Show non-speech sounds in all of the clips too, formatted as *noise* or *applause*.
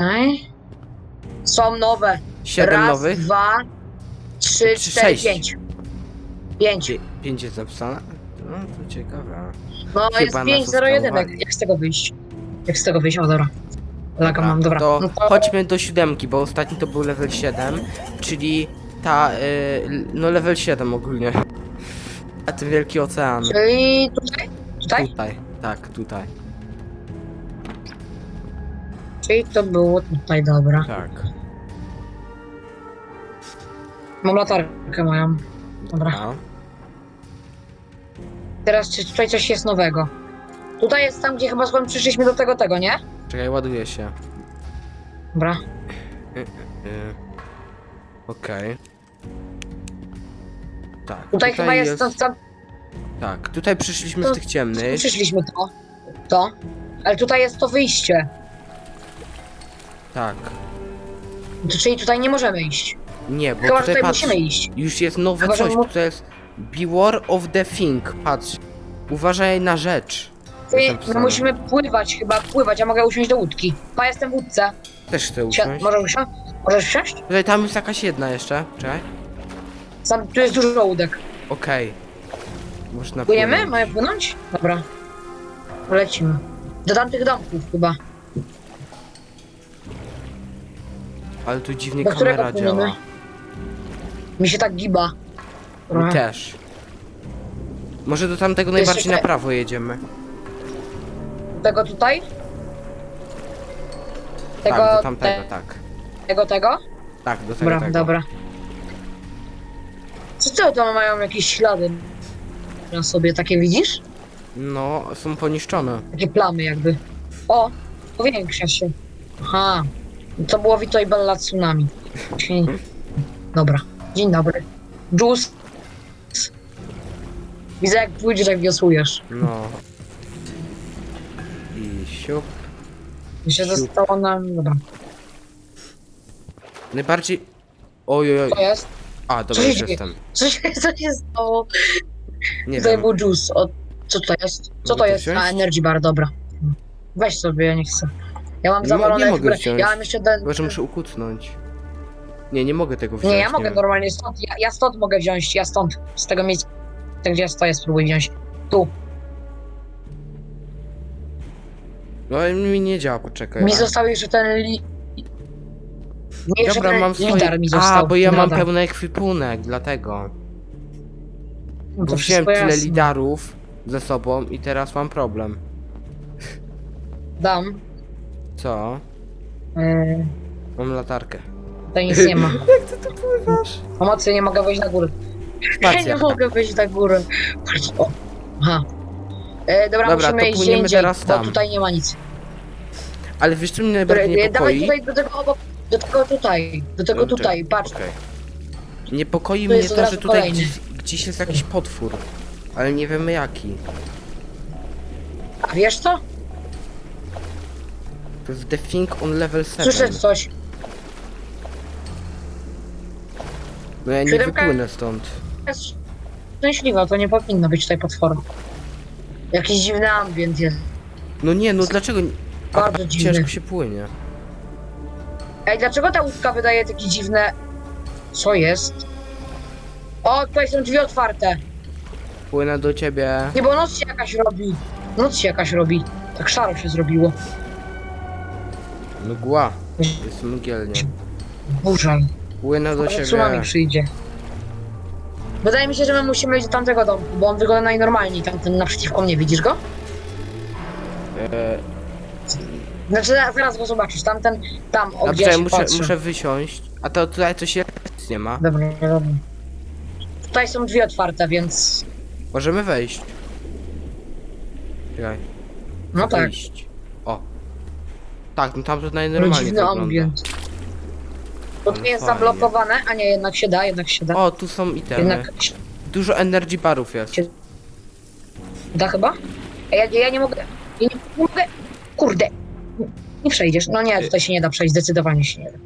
Okej. Są nowe. Siedem Raz, nowych? dwa, trzy, Trzy, cztery, sześć. pięć. Pięć. Pi- Pięć jest zapisane? No to ciekawe. No Chyba jest nas 5, 0, 1. oskamowali. Jak z tego wyjść? Jak z tego wyjść? O dobra. Laga mam, dobra. To No to chodźmy do siódemki, bo ostatni to był level 7, czyli ta, y, no level 7 ogólnie. *laughs* A ten wielki ocean. Czyli tutaj? Tutaj? Tutaj, tak, tutaj. Czyli to było tutaj, dobra. Tak. Mam latarkę moją. Dobra. A, Teraz czy tutaj coś jest nowego? Tutaj jest tam, gdzie chyba skąd przyszliśmy do tego, tego, nie? czekaj, ładuje się. Dobra. Y, Okej. Tak, Tutaj, chyba jest, to, to, Tak, tutaj przyszliśmy to- z tych ciemnych. Przyszliśmy to. To. Ale tutaj jest to wyjście. Tak. To, czyli tutaj nie możemy iść. Nie, bo Chyba, że tutaj tutaj patrz, musimy iść. już jest nowe Chyba, że coś, mu- tutaj jest Beware of the Thing, patrz. Uważaj na rzecz. Jest my napisane. musimy pływać chyba, pływać. Ja mogę usiąść do łódki. Pa, jestem w łódce. Też chcę Si- usiąść. Możesz usiąść? Możesz wsiąść? Tutaj tam jest jakaś jedna jeszcze, czekaj. Sam, tu jest dużo łódek. Okej. Można Płyniemy? płynąć. Mamy płynąć? Dobra. Lecimy. Do tamtych domków chyba. Ale tu dziwnie Do którego kamera płyniemy? działa. Mi się tak giba. Mi Trochę. też. Może do tamtego Jeszcze najbardziej na te- prawo jedziemy. Tego tutaj? Tego, tak, do tamtego, te- tak. tego, tego? Tak, do tego, Dobra, tego. dobra. Co to tam mają jakieś ślady na sobie, takie widzisz? No, są poniszczone. Takie plamy jakby. O, powiększa się. Aha, to było Vito i Bella Tsunami. Czyli- Dobra, dzień dobry. Juice. Widzę jak pójdziesz, jak wiosłujesz. No. I siup. Siup. zostało nam... Dobra. Najbardziej... Oj, oj, Co oj. jest? A, dobra, Co się już dzieje? jestem. Co się, co się stało? Nie Tutaj wiem. był juice. O, co to jest? Co Mogę to to jest? wziąć? A, energy bar, dobra. Weź sobie, ja nie chcę. Ja mam mo- zawalone... nie mogę. Ja mam jeszcze ten... Chyba, że muszę ukucnąć. Nie, nie mogę tego wziąć. Nie, ja mogę wiem. normalnie stąd. Ja, ja stąd mogę wziąć, ja stąd. Z tego miejsca, gdzie ja stoję, spróbuj wziąć. Tu. No ale mi nie działa, poczekaj. Mi a- został jeszcze ten li... Nie, jeszcze Dobra, ten mam swoje... lider mi A, został. bo ja mam pełny ekwipunek, dlatego. No to Bo wziąłem wszystko tyle jasne. lidarów ze sobą i teraz mam problem. Dam. Co? Yy, Mam latarkę. tutaj nic nie ma. *laughs* Jak ty tu pływasz? Pomocy, nie mogę wejść na górę. Ja nie Spacja. mogę wejść na górę. Patrz, o. Aha. E, dobra, Dobra, musimy to iść gdzie płyniemy indziej, teraz bo tam. tutaj nie ma nic. Ale wiesz co mnie Dobra, najbardziej e, dawaj niepokoi? tutaj do tego obok, do tego tutaj, do tego Dobrze, tutaj, patrz. okej. Niepokoi Tu mnie jest od to, razu że tutaj kolejny. gdzieś, gdzieś jest jakiś potwór. Ale nie wiemy jaki. A wiesz co? Jest The Thing on level 7. Słyszę coś. No ja nie Siódemka? wypłynę stąd. jest szczęśliwa, to nie powinno być tutaj potworu. Jakiś dziwny ambient jest. No nie, no dlaczego... nie- A, Bardzo dziwny. ciężko się płynie. Ej, dlaczego ta łódka wydaje takie dziwne... Co jest? O, tutaj są drzwi otwarte. Płynę do ciebie. Nie, bo noc się jakaś robi. Noc się jakaś robi. Tak szaro się zrobiło. Mgła. Jest mgielnie. Burza. Płynę do ciebie. tsunami przyjdzie. Wydaje mi się, że my musimy iść do tamtego domu, bo on wygląda najnormalniej, tamten naprzeciwko mnie, widzisz go? E, Znaczy, zaraz- zaraz go zobaczysz, tamten, tam, o gdzie ja Dobrze, się muszę, patrzę. muszę wysiąść. A to tutaj coś jest, nie ma. Dobra, dobra. Tutaj są drzwi otwarte, więc... Możemy wejść. Czekaj. No tak. Wyjść. Tak, no tam to No najnormalniej dziwny wygląda. ambient. To tu jest Fajnie. zablokowane, a nie, jednak się da, jednak się da. O, tu są itemy. jednak się Dużo energy barów jest. Da chyba? A ja, ja nie mogę, ja nie, nie mogę, kurde. Nie przejdziesz, no nie, tutaj się nie da przejść, zdecydowanie się nie da.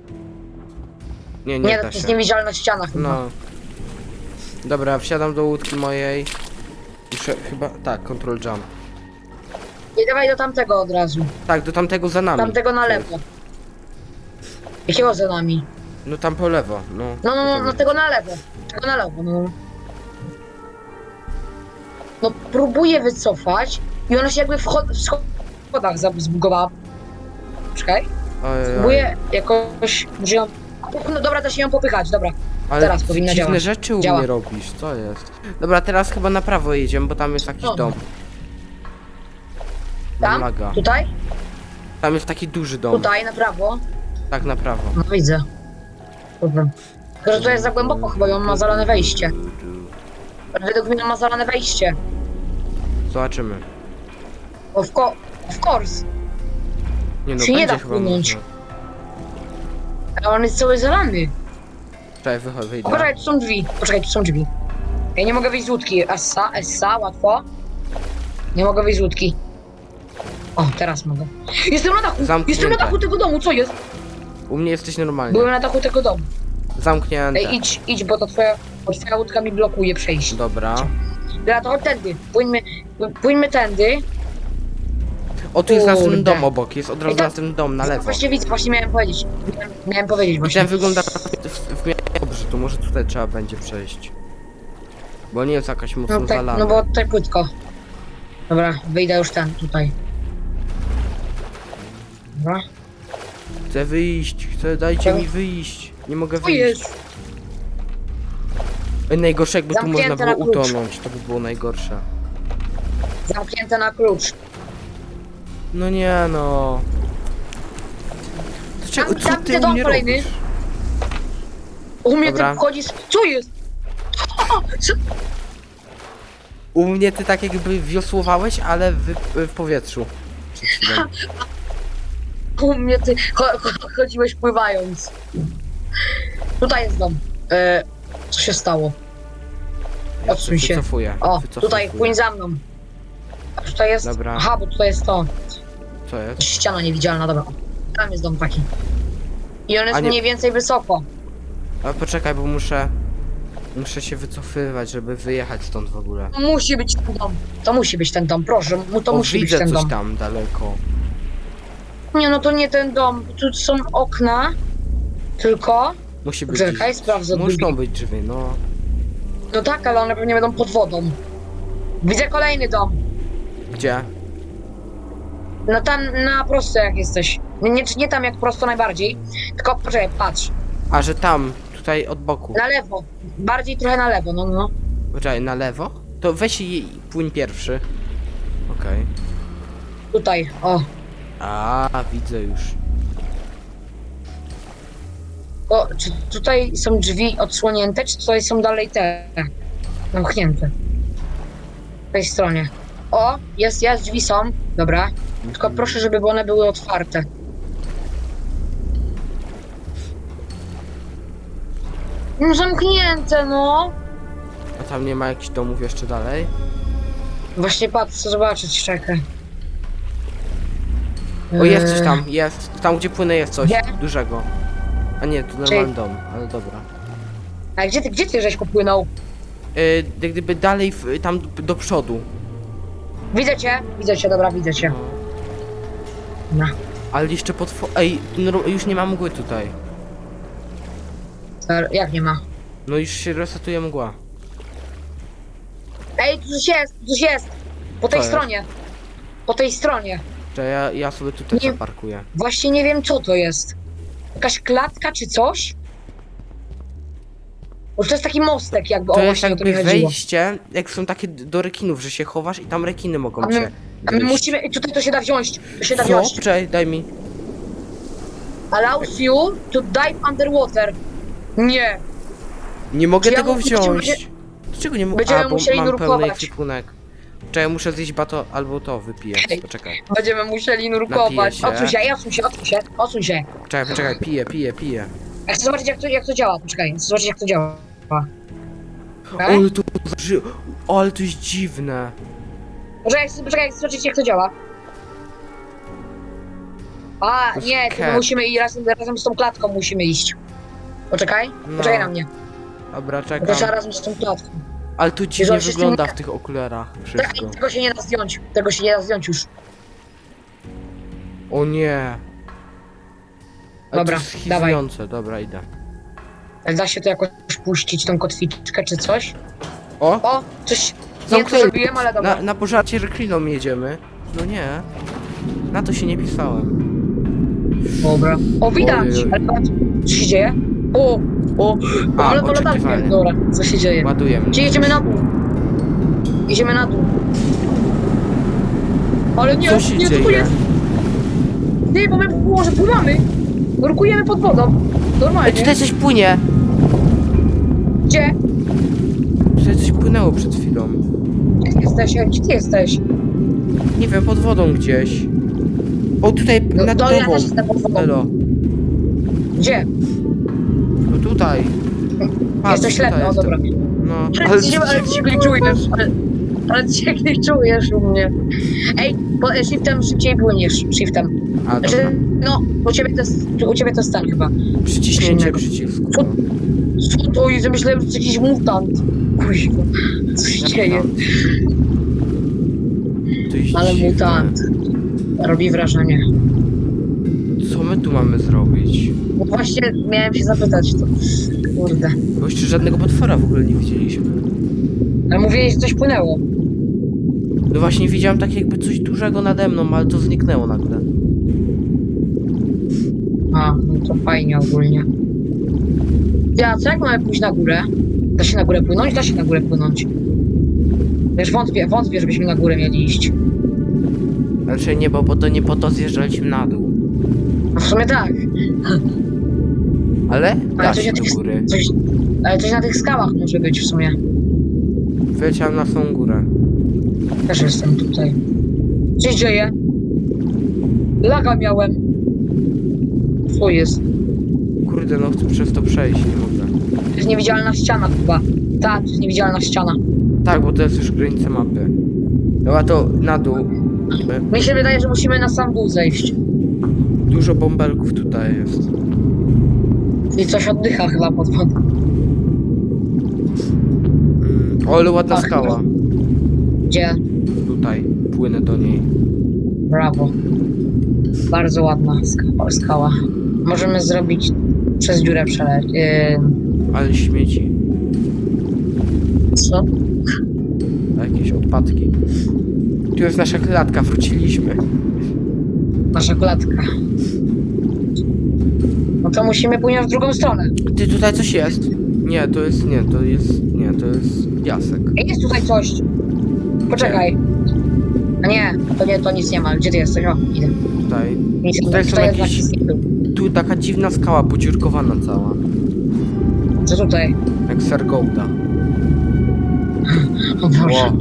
Nie, nie, Nie, da to jest się. niewidzialna ściana chyba. No. Dobra, wsiadam do łódki mojej. Muszę chyba... Tak, control jump. I dawaj do tamtego od razu, Tak, do tamtego za nami. tamtego na lewo. Jakiego za nami? No tam po lewo, no. No, no, no, no tego na lewo. Tego na lewo, no. No, próbuję wycofać i ona się jakby w, chod- w schodach za- zbugowała. Czekaj. Ojej. Próbuję jakoś... Może ją... No dobra, da się ją popychać, dobra. Ale teraz powinna dziwne działać. rzeczy u Działa. mnie robisz, co jest? Dobra, teraz chyba na prawo jedziemy, bo tam jest jakiś No. dom. Tam? laga. Tutaj? Tam jest taki duży dom. Tutaj, na prawo. Tak na prawo. No widzę. Dobra. Tylko, że to jest za głęboko chyba i on ma zalane wejście. Według mnie ma zalane wejście. Zobaczymy. Of, co of course. Nie no, Się nie będzie da chyba można. Ale on jest cały zalany. Czekaj, wychodź, wyjdę. Poczekaj, tu są drzwi. Poczekaj, tu są drzwi. Ja nie mogę wyjść z łódki. Essa, essa, łatwo. Nie mogę wyjść z łódki. O, teraz mogę. Jestem na dachu! Zamknięte. Jestem na dachu tego domu, co jest? U mnie jesteś normalnie. Byłem na dachu tego domu. Zamknięte. Ej, idź, idź, bo to twoja, bo twoja łódka mi blokuje przejście. Dobra. Dobra, to chodź tędy. Płyńmy, płyńmy tędy. O, tu jest następny Kurde. dom obok, jest od razu Ej, to- następny dom na lewo. Właśnie widzę, właśnie miałem powiedzieć. Miałem, miałem powiedzieć I właśnie. ten wygląda w, w miarę dobrze, to może tutaj trzeba będzie przejść. Bo nie jest jakaś mocno No, tak, zalana. no bo tutaj płytko. Dobra, wyjdę już ten tutaj. Dobra. Chcę wyjść, chcę, dajcie Co? mi wyjść. Nie mogę wyjść. jest? Ej, najgorsze jakby tu Zamknięte można na było klucz. utonąć, to by było najgorsze. Zamknięte na klucz. No nie no. Dlaczego, Tam- co tam ty u dom mnie kolejny. robisz? U mnie Dobra. ty wchodzisz. Co jest? *laughs* Co? U mnie ty tak jakby wiosłowałeś, ale w, w powietrzu. Przed chwilą. *laughs* U mnie ty cho cho chodziłeś pływając. Tutaj jest dom. E, co się stało? Odsuń się. Wycofuję. O, wycofuję. tutaj, płyń za mną. A tutaj jest. Dobra. Aha, bo tutaj jest to. Co jest? Ściana niewidzialna, dobra. Tam jest dom taki. I on jest A nie- mniej więcej wysoko. A poczekaj, bo muszę... Muszę się wycofywać, żeby wyjechać stąd w ogóle. To musi być ten dom. To musi być ten dom, proszę. mu- To o, musi być widzę ten coś dom. tam daleko. Nie, no to nie ten dom. Tu są okna. Tylko. Musi być Czekaj, drzwi. sprawdzę Muszą być drzwi, no. No tak, ale one pewnie będą pod wodą. Widzę kolejny dom. Gdzie? No tam na prosto jak jesteś. Nie, nie, nie tam jak prosto najbardziej. Tylko poczekaj, patrz. A, że tam, tutaj od boku. Na lewo. Bardziej trochę na lewo, no no. Poczekaj, na lewo? To weź i płyń pierwszy. Okej. Tutaj, o. A, widzę już. o. Czy tutaj są drzwi odsłonięte, czy tutaj są dalej te zamknięte? W tej stronie. O, jest, jest, drzwi są. Dobra. Tylko proszę, żeby one były otwarte. No zamknięte, no. A tam nie ma jakichś domów jeszcze dalej? Właśnie patrz, chcę zobaczyć, czekaj. O, jest coś Eee, tam, jest. Tam, gdzie płynę, jest coś Gdzie? dużego. A nie, to normalny dom, ale dobra. A gdzie ty, gdzie ty żeś popłynął? Yy, jak gdyby dalej, w, tam do przodu. Widzę cię, widzę cię, dobra, widzę cię. No. Ale jeszcze pod... fo- Ej, już nie ma mgły tutaj. Star- Jak nie ma? No już się resetuje mgła. Ej, tu coś jest, tu coś jest! Po tej jest? stronie. Po tej stronie. To ja, ja sobie tutaj Nie. zaparkuję. Właśnie nie wiem, co to jest. Jakaś klatka czy coś? Bo to jest taki mostek jakby, o To jest właśnie o to mi chodziło. wejście, jak są takie d- do rekinów, że się chowasz i tam rekiny mogą A my- cię A my gryźć. musimy, i tutaj to się da wziąć, to się da Co? wziąć. Czekaj, daj mi. Allows you to dive underwater. Nie. Nie mogę Czy ja tego mu- będziemy- wziąć. Dlaczego nie mogę? będziemy musieli nurkować. ekwipunek. Czekaj, muszę zjeść bato albo to wypiję. Poczekaj. Będziemy musieli Napiję nurkować. się. Odsuń się, ej, odsuń się, odsuń się, odsuń się. Czekaj, poczekaj, piję, piję, piję. Ja chcę zobaczyć jak to, jak to działa, poczekaj, chcę zobaczyć jak to działa. Okej? Ale to... ży- O, ale to jest dziwne. Poczekaj, chcę, poczekaj, chcę zobaczyć jak to działa. A, To nie, to my musimy iść razem, razem z tą klatką musimy iść. Poczekaj, No. poczekaj na mnie. Dobra, To czekam. trzeba razem z tą klatką. Ale to dziwnie się wygląda w tych okularach Czekaj, wszystko. tego się nie da zdjąć, tego się nie da zdjąć już. O nie. Ale Dobra, to jest dawaj. dobra, idę. Ale Da się to jakoś puścić, tą kotwiczkę czy coś? O! O, coś... Nie wiem, co Zamknęli. zrobiłem, ale dobra. Na, na pożarcie rekliną jedziemy. No nie. Na to się nie pisałem. Dobra. O, widać! Ojej. Ale patrz, co się dzieje? O, o, A, ale to latarkę. oczekiwanie. Dobra, co się dzieje? Ładuje mnie. Gdzie jedziemy na dół? Jedziemy na dół. Ale nie, Co się nie, tu dzieje? jest? Ty, bo my może pływamy. Nurkujemy pod wodą. Normalnie. Ej, tutaj coś płynie! Gdzie? Tutaj coś płynęło przed chwilą. Gdzie ty jesteś? Gdzie ty jesteś? Nie wiem, pod wodą gdzieś. O, tutaj No, nad to ja tobą. też jestem pod wodą. Elo. Gdzie? No tutaj. Patrz, Jestem ślepy, tutaj o dobra. No, Ale ty się, ale ty się glitchujesz, ale, ale ty się glitchujesz u mnie. Ej, bo e, shiftem szybciej płyniesz, shiftem. A, Znaczy, dobra. no, u ciebie to jest, u ciebie to jest ten chyba. Przyciśnięcie przycisku. Co, co to jest? Ja myślałem, że to jakiś mutant. Kuźwa, co się dzieje? To jest Ale dziwne. mutant. Robi wrażenie. Co my tu mamy zrobić? No właśnie miałem się zapytać to. Kurde. Bo jeszcze żadnego potwora w ogóle nie widzieliśmy. Ale mówiłeś, że coś płynęło. No właśnie widziałem tak jakby coś dużego nade mną, ale to zniknęło nagle. A, no to fajnie ogólnie. Ja, co jak mamy pójść na górę? Da się na górę płynąć? Da się na górę płynąć. Wiesz, wątpię, wątpię, żebyśmy na górę mieli iść. Raczej nie, bo po to nie po to zjeżdżaliśmy na dół. No w sumie tak. Ale da coś się na do tych, góry. coś, ale coś na tych skałach może być w sumie. Wyleciałem na tą górę. Też jestem tutaj. Co się dzieje? Laga miałem. Co jest? Kurde, no chcę przez to przejść, nie mogę. To jest niewidzialna ściana chyba. Tak, to jest niewidzialna ściana. Tak, bo to jest już granica mapy. Dobra, to na dół. Mi się wydaje, że musimy na sam dół zejść. Dużo bąbelków tutaj jest. I coś oddycha chyba pod wodą. Mm, o, ale ładna Ach, skała. Gdzie? Tutaj. Płynę do niej. Brawo. Bardzo ładna skała. skała. Możemy zrobić przez dziurę przeleć. Yy, Ale śmieci. co? Jakieś odpadki. Tu jest nasza klatka, wróciliśmy. Nasza klatka. No to musimy płynąć w drugą stronę. Ty, tutaj coś jest. Nie, to jest, nie, to jest, nie, to jest piasek. Ej, jest tutaj coś. Poczekaj. A nie, to nie, to nic nie ma. Gdzie ty jesteś? O, idę. Tutaj. Nic, Tutaj są tutaj jest jakieś- taki skill. Tu taka dziwna skała, podziurkowana cała. Co tutaj? Jak Sergouda. O Boże.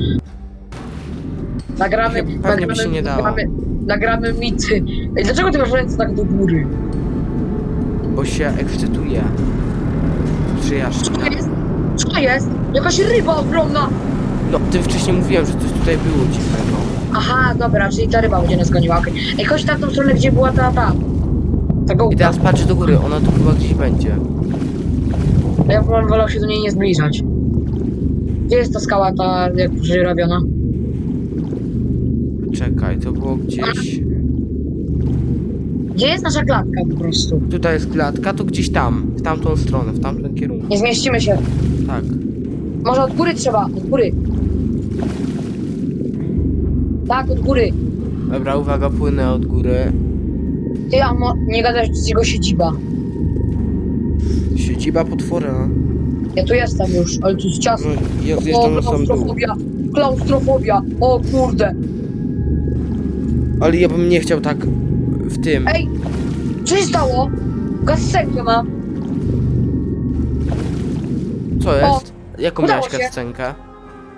Nagramy, Pewnie by nagramy, się nie dało. nagramy, nagramy mity. Ej, dlaczego ty masz ręce tak do góry? Bo się ekscytuje. Co Przyjaźń. to jest? Co to jest? Jakaś ryba ogromna! No, tym wcześniej mówiłem, że coś tutaj było dziwnego. Aha, dobra, czyli ta ryba będzie nas goniła. okej. Ej, chodź na tą stronę, gdzie była ta, ta. Ta I teraz patrzę do góry, ona tu chyba gdzieś będzie. Ja bym wolał się do niej nie zbliżać. Gdzie jest ta skała, ta jak robiona? Czekaj, to było gdzieś... Gdzie jest nasza klatka po prostu? Tutaj jest klatka, to gdzieś tam, w tamtą stronę, w tamtym kierunku. Nie zmieścimy się. Tak. Może od góry trzeba, od góry. Tak, od góry. Dobra, uwaga, płynę od góry. Ty, a mo- nie gadać z jego siedziba. Siedziba potwora. Ja tu jestem już, ale tu jest No, ciasno. ja O, zjeżdżam na sam dół. klaustrofobia, klaustrofobia, o kurde. Ale ja bym nie chciał tak w tym. Ej, co się stało? Kascenkę mam. Co jest? Jaką udało miałeś się. kascenkę?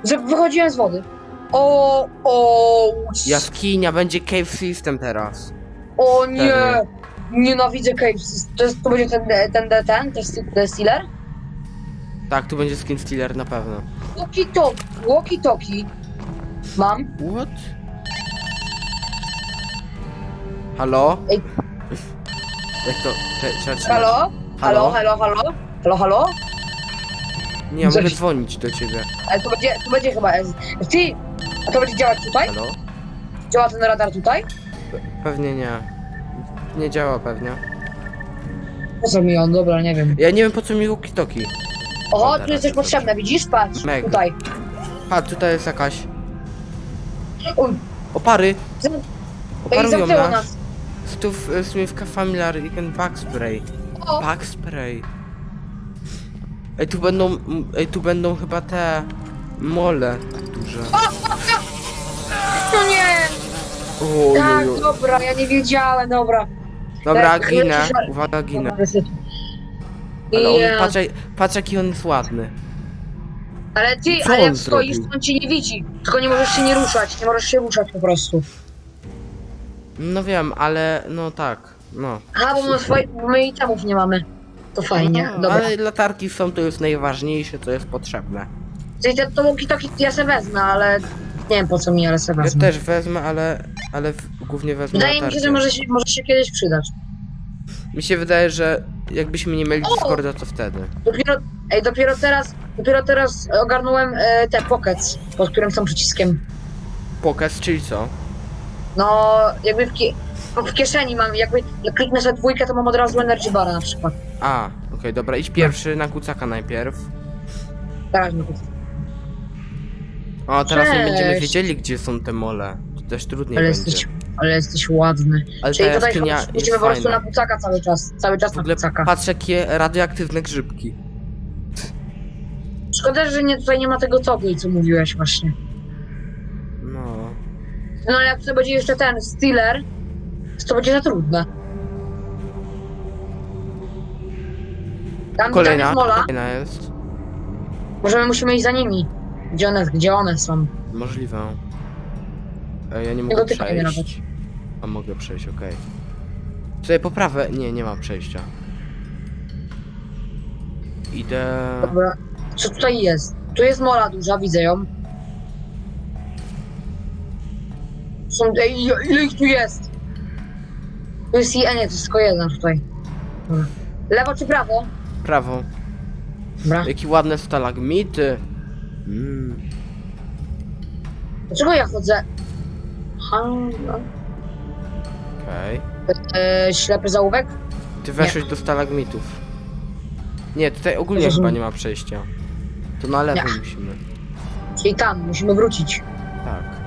Że wychodziłem z wody. O, o, Jaskinia, będzie cave system teraz. o nie. Pewnie. Nienawidzę caves. To, jest, to będzie ten, ten, ten, ten, ten, ten stealer? Tak, tu będzie skin stealer na pewno. Walkie talkie, walkie talkie. Mam. What? Halo? Ej. Jak to? Cze- cze- cze- Halo? Halo, halo, halo? Halo, halo? Nie, ja mogę Coś- dzwonić do ciebie. Ale to będzie, to będzie chyba... Ty, a to będzie działać tutaj? Halo? Działa ten radar tutaj? Pe- Pewnie nie. Nie działa pewnie. Po co mi on? Dobra, nie wiem. Ja nie wiem po co mi walkie-talkie. Oho, Dobra, tu jest coś potrzebne, widzisz? Patrz, Mega. tutaj. Patrz, tutaj jest jakaś... Uj, Opary! zam- Ej, zamknęło nas. Stów Smithka Familiar i ten bug spray. O, Bug spray. Ej, tu będą... Ej, tu będą chyba te... Mole duże. no nie! O, Tak, jo, jo. dobra, ja nie wiedziałem, dobra. Dobra, tak, ginę. Uwaga, ginę. Dobra. Ale on, Ja- patrz, jak- patrz jaki on jest ładny. Ale ty, Co ale on jak stoisz, zrobił? on cię nie widzi. Tylko nie możesz się nie ruszać, nie możesz się ruszać po prostu. No wiem, ale no tak, no. Aha, bo my, bo my itemów nie mamy. To fajnie, no, dobra. Ale latarki są, to jest najważniejsze, to jest potrzebne. Czyli te, to łuki to ja se wezmę, ale nie wiem po co mi, ale se Ja wezmę. też wezmę, ale, ale w, głównie wezmę Wydaje mi się, że może się, może się kiedyś przydać. Mi się wydaje, że jakbyśmy nie mieli O! Discorda, to wtedy. Dopiero, ej, dopiero teraz, dopiero teraz ogarnąłem e, te pockets, pod którym są przyciskiem. Pokaz, czyli co? No, jakby w, kie, w kieszeni mam, jakby jak kliknę sobie dwójkę, to mam od razu energy bara na przykład. A, okej, dobra, idź pierwszy na kucaka najpierw. Teraz mi. O, teraz nie będziemy Cześć. wiedzieli, gdzie są te mole. To też trudniej Ale będzie. jesteś, ale jesteś ładny. Ale Czyli ta tutaj jaskinia musimy jest po prostu fajna. na pucaka cały czas, cały czas W na ogóle pucaka. patrz jakie radioaktywne grzybki. Szkoda, że nie, tutaj nie ma tego toggle, co mówiłeś właśnie. No. Ale jak to będzie jeszcze ten Stealer, to będzie za trudne. Tam, tam Kolejna, jest mola, kolejna jest. może my musimy iść za nimi. Gdzie one, gdzie one są? Możliwe. Ej, ja nie mogę dotykaj mnie przejść. A mogę przejść, okej. Tutaj poprawę. Nie, nie mam przejścia. Idę. Dobra. Co tutaj jest? Tu jest mola duża, widzę ją. Są, ej, ile- ich tu jest? Tu jest i, a nie, to jest tylko jeden tutaj. Dobra. Lewo czy prawo? Prawo. Dobra. Jakie ładne stalagmity. Mm. Dlaczego ja chodzę? Ha, no. Okej. e, ślepy zaułek? Ty weszłeś do stalagmitów. Nie, tutaj ogólnie chyba nie ma przejścia. To na lewo Nie. musimy. Czyli tam, musimy wrócić. Tak.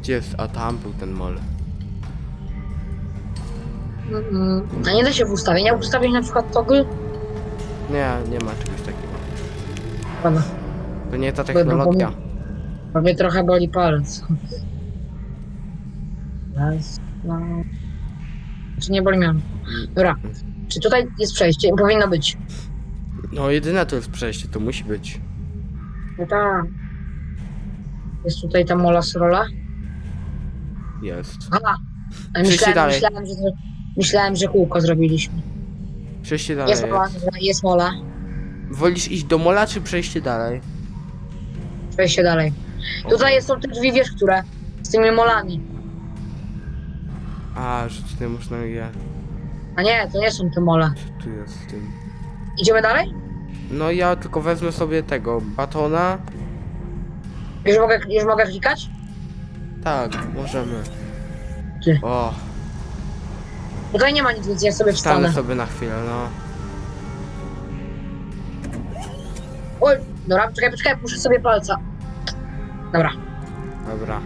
Gdzie jest? A tam był ten mol. Mm, A nie da się w ustawieniach ustawić na przykład toggle? Nie, nie ma czegoś takiego. Dobra, To nie ta technologia. bo mnie trochę boli palec. Raz, dwa... Czy nie boli mnie? Dobra, czy tutaj jest przejście? Powinno być. No jedyne to jest przejście, to musi być. No tak. Jest tutaj ta mola srola? Jest. Aha! A Przejście myślałem, dalej. myślałem, że, myślałem, że kółko zrobiliśmy. Przejście dalej Jest mola, jest. mola. Wolisz iść do mola, czy przejście dalej? Przejście dalej. Tutaj są te drzwi, wiesz, które? Z tymi molami. A, że tutaj można je... A nie, to nie są te mole. Co tu jest z tym? Idziemy dalej? No ja tylko wezmę sobie tego, batona. Już mogę, już mogę klikać? Tak, możemy. O, Tutaj nie ma nic, więc ja sobie wstanę wstanę. sobie na chwilę, no. Oj, dobra, poczekaj, poczekaj, muszę sobie palca. Dobra. Dobra.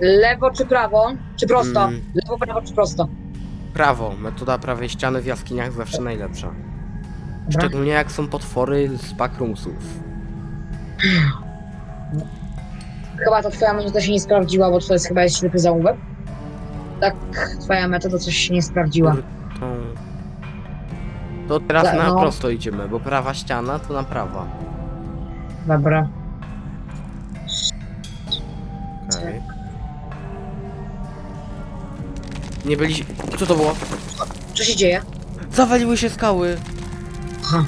Lewo czy prawo? Czy prosto? Mm. Lewo, prawo czy prosto? Prawo, metoda prawej ściany w jaskiniach zawsze najlepsza. Szczególnie jak są potwory z backroomsów. Chyba ta twoja metoda się nie sprawdziła, bo to jest chyba jest ślepy zaułek. Tak, twoja metoda coś się nie sprawdziła. To, to teraz na no. prosto idziemy, bo prawa ściana to na prawa. Dobra. Okej. Nie byli... Co to było? Co się dzieje? Zawaliły się skały! Aha.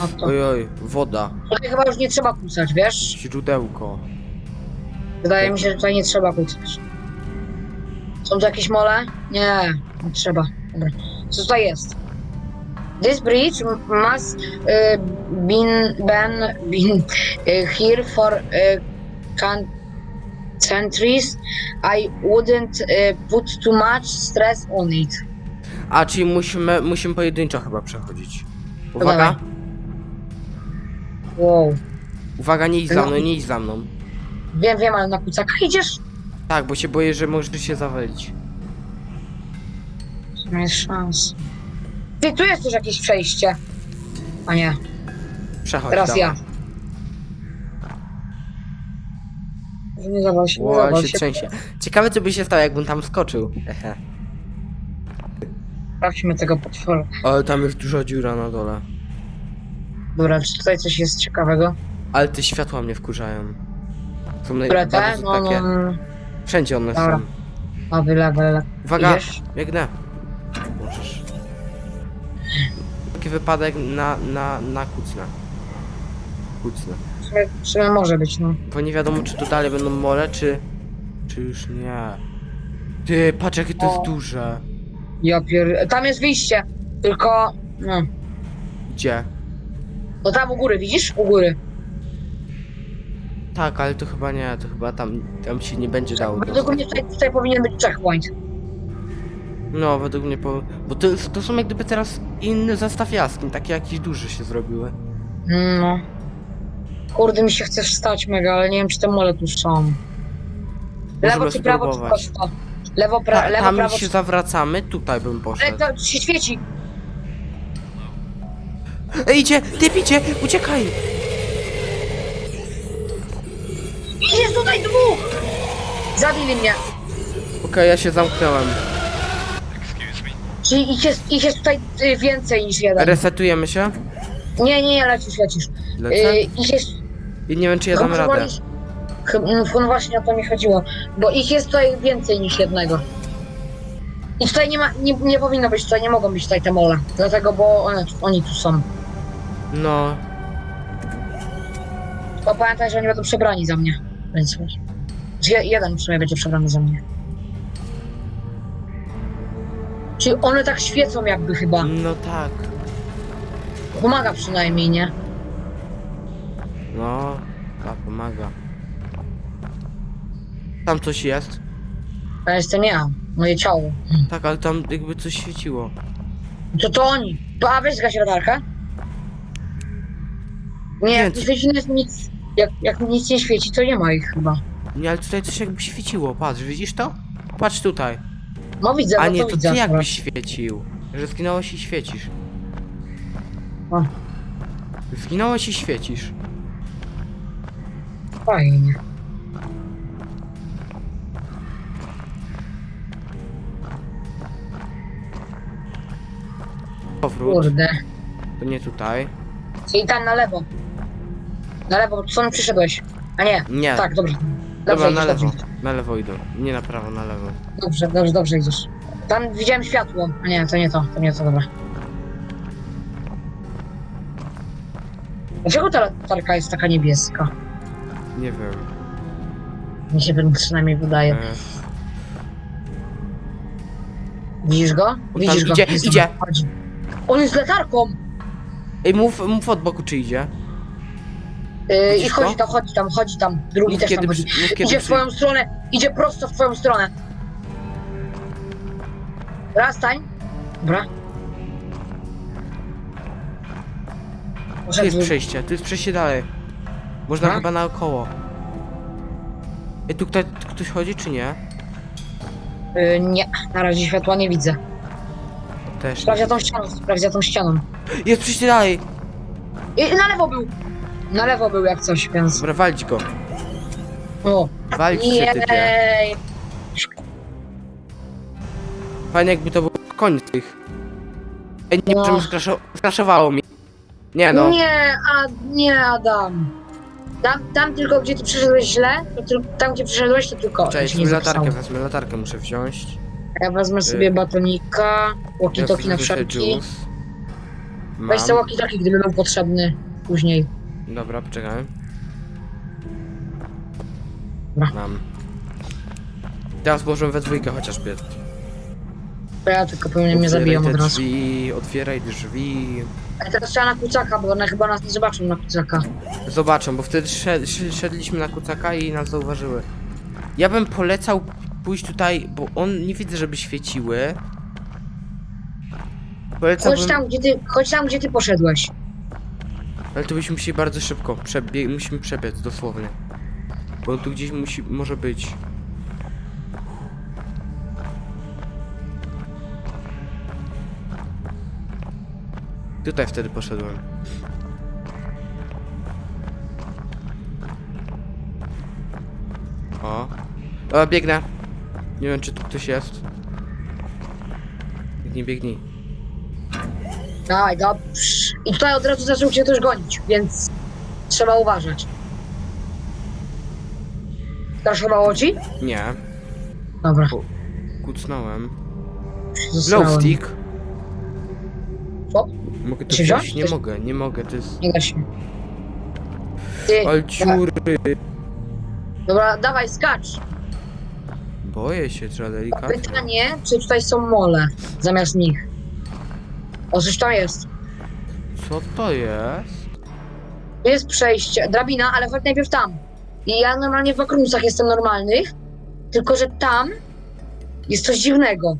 A to. Oj, oj, woda. Tutaj chyba już nie trzeba kłócać, wiesz? Źródełko. Wydaje mi się, że tutaj nie trzeba kłócać. Są tu jakieś mole? Nie, nie trzeba. Dobra. Co tutaj jest? This bridge must uh, been, been, been uh, here for uh, can centuries, I wouldn't uh, put too much stress on it. A, czyli musimy, musimy pojedynczo chyba przechodzić. Uwaga, dawaj. Wow. uwaga, nie idź za No. mną, nie idź za mną. Wiem, wiem, ale na kucaka idziesz? Tak, bo się boję, że możesz się zawalić. Nie jest szans. Ty, tu jest też jakieś przejście. A nie, Przechodź, teraz dawaj. ja. Nie zawal się, nie Ło, się się. trzęsie. Ciekawe, co by się stało, jakbym tam skoczył. Ehe. *laughs* Sprawdźmy tego potwora. Ale tam jest duża dziura na dole. Dobra, czy tutaj coś jest ciekawego? Ale te światła mnie wkurzają. Są Które te? No, no, takie. no. Wszędzie one Dobra. są. Nowy level. Uwaga, Idziesz? biegnę. Możesz. Taki wypadek na, na, na kucnę. Kucnę. W sumie, w sumie może być, no. Bo nie wiadomo, czy tu dalej będą mole, czy... Czy już nie. Ty, patrz jakie to jest duże. Ja pier... Tam jest wyjście, tylko... No. Gdzie? No tam u góry, widzisz? U góry. Tak, ale to chyba nie, to chyba tam, tam się nie będzie dało Według dostać. mnie tutaj, tutaj powinien być checkpoint. No, według mnie po... Bo to, to są jak gdyby teraz inny zestaw jaskiń, takie jakieś duże się zrobiły. No. Kurde, mi się chce wstać mega, ale nie wiem, czy te mole tu są. Lewo czy prawo, czy spróbować. prosto? Lewo, pra... Ta, lewo tam prawo, się zawracamy, tutaj bym Ale poszedł. to się świeci. Ej, idzie! Typ idzie! Uciekaj! Jest tutaj dwóch! Zabili mnie. Okej, ja się zamknąłem. Czyli ich jest, ich jest tutaj y, więcej niż jeden. Resetujemy się? Nie, nie, nie, lecisz, lecisz. Lecę? Y, ich jest... I nie wiem, czy ja dam radę. wolisz- Chyba, no właśnie o to mi chodziło. Bo ich jest tutaj więcej niż jednego. I tutaj nie ma, nie, nie powinno być tutaj, nie mogą być tutaj te mole. Dlatego, bo one, oni tu są. No, Bo pamiętaj, że oni będą przebrani za mnie. Więc wiesz. Że je- jeden przynajmniej będzie przebrany za mnie. Czyli one tak świecą jakby chyba. no tak. Pomaga przynajmniej, nie? No, tak, pomaga. Tam coś jest? To jestem ja, moje ciało. Tak, ale tam jakby coś świeciło. To to oni. To, a weź zgaś latarkę. Nie, jak Nie, nie świeci nic jak, jak nic nie świeci, to nie ma ich chyba. Nie, ale tutaj coś jakby świeciło, patrz, widzisz to? Patrz tutaj. No widzę, A no nie, to to widzę. ty akurat. jakbyś świecił. Że zginąłeś i świecisz. O. Zginąłeś i świecisz. Fajnie. Powrót. Kurde. To nie tutaj. Czyli tam na lewo. Na lewo, sam przyszedłeś. A nie. Nie. Tak, dobrze. Dobra, Dobrze, na idziesz, lewo. dobrze. Na lewo idą. Nie na prawo, na lewo. Dobrze, dobrze, dobrze idziesz. Tam widziałem światło. A nie, to nie to, to nie to, dobra. Dlaczego ta latarka jest taka niebieska? Nie wiem. Mi się przynajmniej wydaje. E, Widzisz go? Widzisz go? idzie, Jest idzie. Chodzi. On jest latarką! Ej, mów, mów od boku, czy idzie. Yy, I Widzisz chodzi go? tam, chodzi tam, chodzi tam. Drugi Mów też kiedy tam chodzi. przy- mów kiedy Idzie w przy- twoją stronę, idzie prosto w twoją stronę. Raz stań. Dobra. Tu jest przejście, tu jest przejście dalej. Można Tak? chyba naokoło. Ej, tu ktoś, ktoś chodzi, czy nie? yy, Nie, na razie światła nie widzę. Też. Sprawdź za tą ścianą, sprawdź za tą ścianą. Jest przejście dalej! I na lewo był! Na lewo był jak coś, więc... Dobra, walić go. O. Walić się, typie. Jej! Fajnie jakby to był koniec tych. Ej, nie, No. że mi skraszo- skraszowało mi. Nie no. Nie, a nie Adam. Tam, tam tylko gdzie ty przyszedłeś źle, to tylko, tam gdzie przyszedłeś to tylko Cześć, ci nie wezmę latarkę, wezmę latarkę, muszę wziąć. Ja wezmę sobie Y, batonika, walkie-talkie na wszelki. Weź sobie walkie-talkie, gdy będą potrzebny później. Dobra, poczekaj. Dobra. Mam. Teraz możemy we dwójkę chociaż biec. Bo ja tylko pewnie mnie zabiją od te razu. drzwi, otwieraj drzwi. Ale teraz trzeba na kucaka, bo one chyba nas nie zobaczą na kucaka. Zobaczą, bo wtedy szed- szedliśmy na kucaka i nas zauważyły. Ja bym polecał pójść tutaj, bo on nie widzę, żeby świeciły. Polecałbym, Chodź tam, gdzie ty, chodź tam, gdzie ty poszedłeś. ale to byśmy musieli bardzo szybko. Przebie musimy przebiec dosłownie. Bo on tu gdzieś musi, może być. Tutaj wtedy poszedłem. O. O, biegnę. Nie wiem, czy tu ktoś jest. Biegnij, biegnij. Dawaj, dobrze. I tutaj od razu zaczął cię też gonić, więc trzeba uważać. Straszowało ci? Nie. Dobra. Kucnąłem. Zostałem. Glowstick. Co? Mogę to wziąć? wziąć? Nie mogę, nie mogę, to jest... Nie da się. Ty, Ale ciury. dobra, dawaj, skacz. Boję się, trzeba delikatnie. Pytanie, czy tutaj są mole zamiast nich? O, coś tam jest. Co to jest? Tu jest przejście, drabina, ale chodź najpierw tam. I ja normalnie w okrągłych jestem normalnych, tylko że tam jest coś dziwnego.